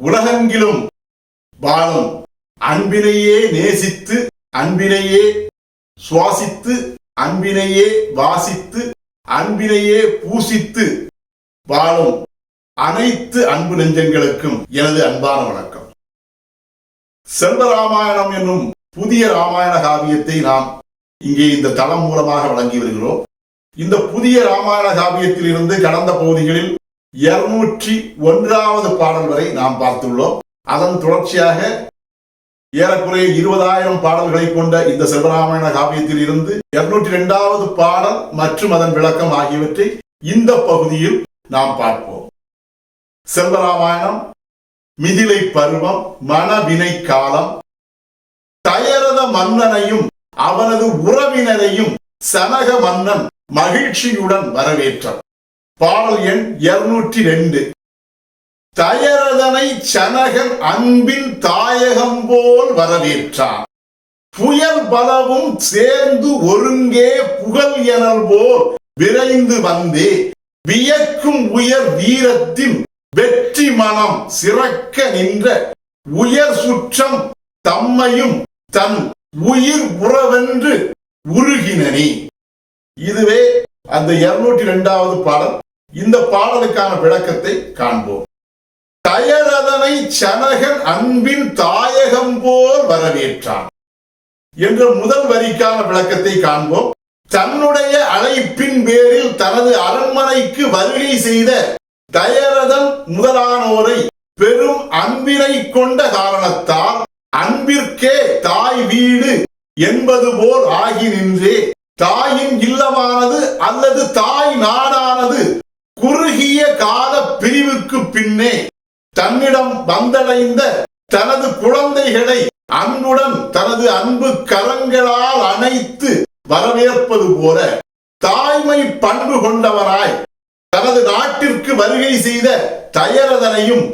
உலகெங்கிலும் வாழும் அன்பினையே நேசித்து அன்பினையே சுவாசித்து அன்பினையே வாசித்து அன்பினையே பூசித்து வாழும் அனைத்து அன்பு நெஞ்சங்களுக்கும் எனது அன்பான வணக்கம். செல்வராமாயணம் என்னும் புதிய ராமாயண காவியத்தை நாம் இங்கே இந்த தளம் மூலமாக வழங்கி வருகிறோம். இந்த புதிய ராமாயண காவியத்திலிருந்து கடந்த பகுதிகளில் இருநூற்றி ஒன்றாவது பாடல் வரை நாம் பார்த்துள்ளோம். அதன் தொடர்ச்சியாக ஏறக்குறைய இருபதாயிரம் பாடல்களை கொண்ட இந்த சிவராமாயண காவியத்தில் இருந்து இருநூற்றி இரண்டாவது பாடல் மற்றும் அதன் விளக்கம் ஆகியவற்றை இந்த பகுதியில் நாம் பார்ப்போம். செல்வராமாயணம் மிதிலை பருவம் மனவினை காலம் தயரத மன்னனையும் அவனது உறவினரையும் சனக மன்னன் மகிழ்ச்சியுடன் வரவேற்றார் பாடல் எண் இருநூற்றி ரெண்டு. தயரதனை சனகன் அன்பின் தாயகம் போல் வரவேற்றான். புயல் பலவும் சேர்ந்து ஒருங்கே புகழ் எனல் போல் விரைந்து வந்தே. வியக்கும் உயர் வீரத்தின் வெற்றி மனம் சிறக்க நின்ற உயர் சுற்றம் தம்மையும் தன் உயிர் உறவென்று உருகினனே. இதுவே அந்த இருநூற்றி ரெண்டாவது பாடல். இந்த பாடலுக்கான விளக்கத்தை காண்போம். தயரதனை சனகன் அன்பின் தாயகம் போல் வரவேற்றான் என்ற முதல் வரிக்கான விளக்கத்தை காண்போம். தன்னுடைய அழைப்பின் பேரில் தனது அரண்மனைக்கு வருகை செய்த தயரதன் முதலானோரை பெரும் அன்பினை கொண்ட காரணத்தால் அன்பிற்கே தாய் வீடு என்பது போல் ஆகி நின்றே. தாயின் இல்லமானது அல்லது தாய் நாடானது குறுகிய கால பிரிவுக்கு பின்னே தன்னிடம் வந்தடைந்த தனது குழந்தைகளை அன்புடன் தனது அன்பு கரங்களால் அணைத்து வரவேற்பது போல தாய்மை பண்பு கொண்டவராய் தனது நாட்டிற்கு வருகை செய்த தயரதனையும்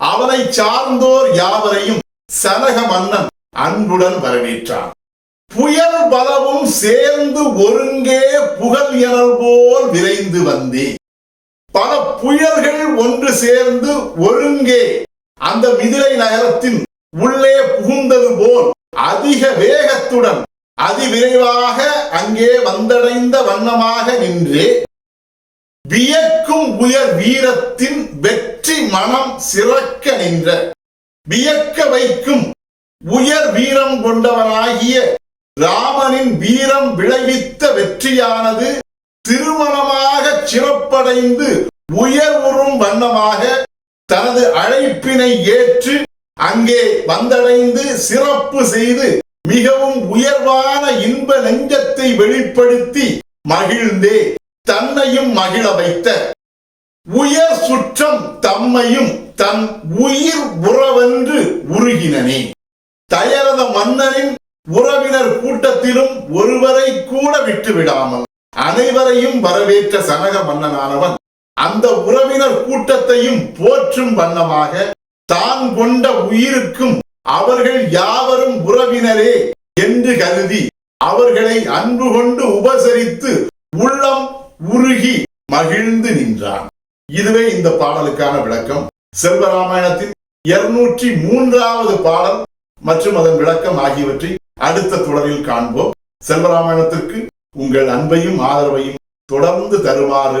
அவனை சார்ந்தோர் யாவரையும் சனக மன்னன் அன்புடன் வரவேற்றான். புயல் பலவும் சேர்ந்து ஒருங்கே புகழ் எனல் போல் விரைந்து வந்தே புயல்கள் ஒன்று சேர்ந்து ஒருங்கே அந்த மிதிலை நகரத்தின் உள்ளே புகுந்தது போல் அதிக வேகத்துடன் அதிவிரைவாக அங்கே வந்தடைந்த வண்ணமாக நின்றே. வியக்கும் உயர் வீரத்தின் வெற்றி மனம் சிறக்க நின்ற. வியக்க வைக்கும் உயர் வீரம் கொண்டவனாகிய ராமனின் வீரம் விளைவித்த வெற்றியானது திருமணமாக சிறப்படைந்து உயர்வுறும் வண்ணமாக தனது அழைப்பினை ஏற்று அங்கே வந்தடைந்து சிறப்பு செய்து மிகவும் உயர்வான இன்ப நெஞ்சத்தை வெளிப்படுத்தி மகிழ்ந்தே தன்னையும் மகிழ வைத்த. உயர் சுற்றம் தம்மையும் தன் உயிர் உறவென்று உருகினனே. தயரத மன்னனின் உறவினர் கூட்டத்திலும் ஒருவரை கூட விட்டுவிடாமல் அனைவரையும் வரவேற்ற சனக மன்னனானவன் அந்த உறவினர் கூட்டத்தையும் போற்றும் வண்ணமாக தான் கொண்ட உயிருக்கும் அவர்கள் யாவரும் உறவினரே என்று கருதி அவர்களை அன்பு கொண்டு உபசரித்து உள்ளம் உருகி மகிழ்ந்து நின்றான். இதுவே இந்த பாடலுக்கான விளக்கம். செல்வராமாயணத்தின் இருநூற்றி மூன்றாவது பாடல் மற்றும் அதன் விளக்கம் ஆகியவற்றை அடுத்த தொடரில் காண்போம். செல்வராமாயணத்திற்கு உங்கள் அன்பையும் ஆதரவையும் தொடர்ந்து தருமாறு